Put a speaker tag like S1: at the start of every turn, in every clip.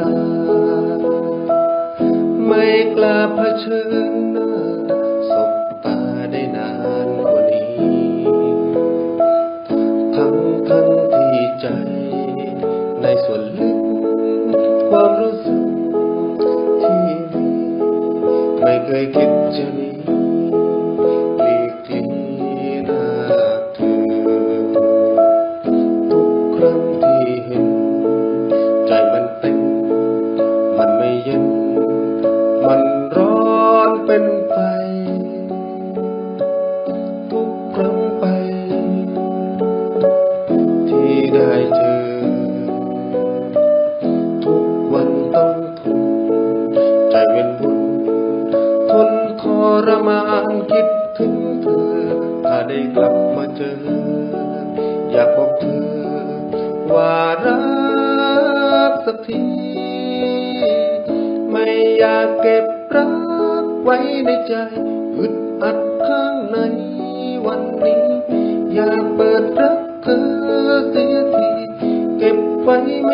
S1: ตา ไม่กล้าเผชิญหน้าสบตาได้นานกว่านี้ ทั้งทั้งที่ใจ ในส่วนลึกความรู้สึกที่มีไม่เคยคิดจะหนี มานคิดถึงเธอ ถ้าได้กลับมาเจอ อยากบอกเธอ ว่ารักสักที ไม่อยากเก็บรักไว้ในใจอึดอัดข้างในวันนี้ อยากเปิดรักเธอเสียที เก็บไว้ไม่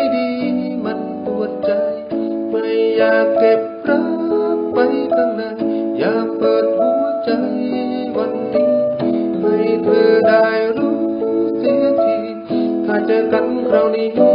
S1: ถ้าเ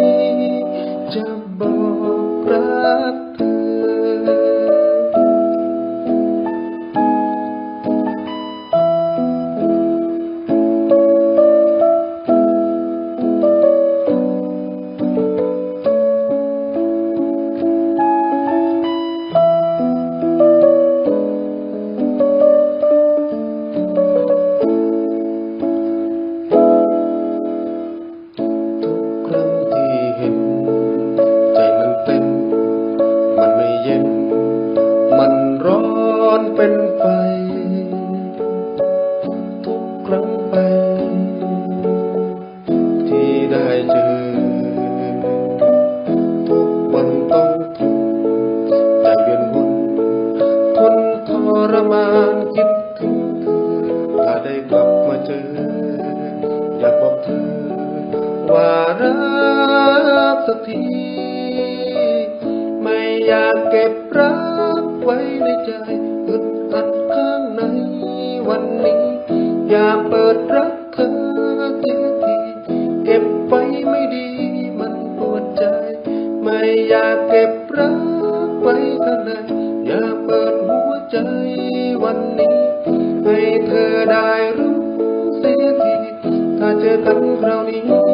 S1: เป็นไฟ ทุกครั้งไป ที่ได้เจอ ทุกวันต้องทนใจเวียนวนทนทรมานคิดถึงเธอถ้าได้กลับมาเจอ อยากบอกเธอ ว่ารักสักที ไม่อยากเก็บรัก ไว้ในใจอึดอัดข้างในวันนี้ อย่าเปิดรักเธอเสียทีเก็บไว้ไม่ดีมันปวดใจ ไม่อยากเก็บรักไว้ข้างในอย่าเปิดหัวใจวันนี้ ให้เธอได้รู้เสียทีถ้าเจอกันคราวนี้